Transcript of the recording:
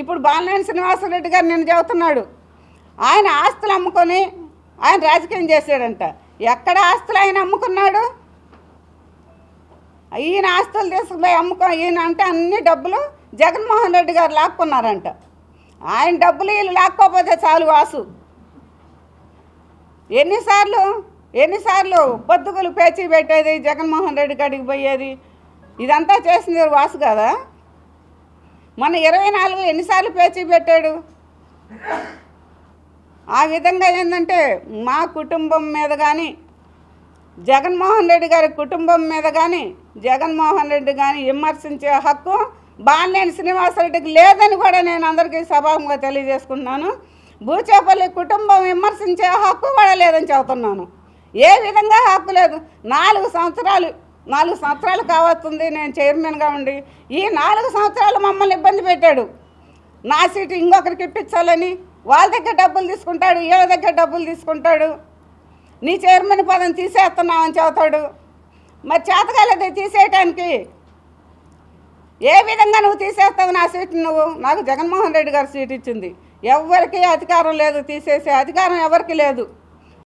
ఇప్పుడు బాలినేని శ్రీనివాసరెడ్డి గారు నేను చెబుతున్నాడు ఆయన ఆస్తులు అమ్ముకొని ఆయన రాజకీయం చేశాడంట. ఎక్కడ ఆస్తులు ఆయన అమ్ముకున్నాడు? ఈయన ఆస్తులు తీసుకుపోయి అమ్ముకో ఈయన అంటే అన్ని డబ్బులు జగన్మోహన్ రెడ్డి గారు లాక్కున్నారంట. ఆయన డబ్బులు వీళ్ళు లాక్కోపోతే చాలు వాసు. ఎన్నిసార్లు ఎన్నిసార్లు పొద్దుగులు పేచీ పెట్టేది జగన్మోహన్ రెడ్డి కాడికి పోయేది? ఇదంతా చేసింది వాసు కదా? మన ఇరవై నాలుగు ఎన్నిసార్లు పేచీ పెట్టాడు? ఆ విధంగా ఏంటంటే మా కుటుంబం మీద కానీ జగన్మోహన్ రెడ్డి గారి కుటుంబం మీద కానీ జగన్మోహన్ రెడ్డి కానీ విమర్శించే హక్కు బాలినేని శ్రీనివాసరెడ్డికి లేదని కూడా నేను అందరికీ సభాముగా తెలియజేసుకుంటున్నాను. భూచేపల్లి కుటుంబం విమర్శించే హక్కు కూడా లేదని చెబుతున్నాను. ఏ విధంగా హక్కు లేదు? నాలుగు సంవత్సరాలు నాలుగు సంవత్సరాలు కావస్తుంది నేను చైర్మన్గా ఉండి. ఈ నాలుగు సంవత్సరాలు మమ్మల్ని ఇబ్బంది పెట్టాడు. నా సీటు ఇంకొకరికి ఇప్పించాలని వాళ్ళ దగ్గర డబ్బులు తీసుకుంటాడు వీళ్ళ దగ్గర డబ్బులు తీసుకుంటాడు. నీ చైర్మన్ పదం తీసేస్తున్నామని చెబుతాడు. మరి చేతకాలేదు తీసేయటానికి ఏ విధంగా నువ్వు తీసేస్తావు నా సీట్ నువ్వు? నాకు జగన్మోహన్ రెడ్డి గారు సీట్ ఇచ్చింది. ఎవరికి అధికారం లేదు తీసేసే అధికారం ఎవరికి లేదు.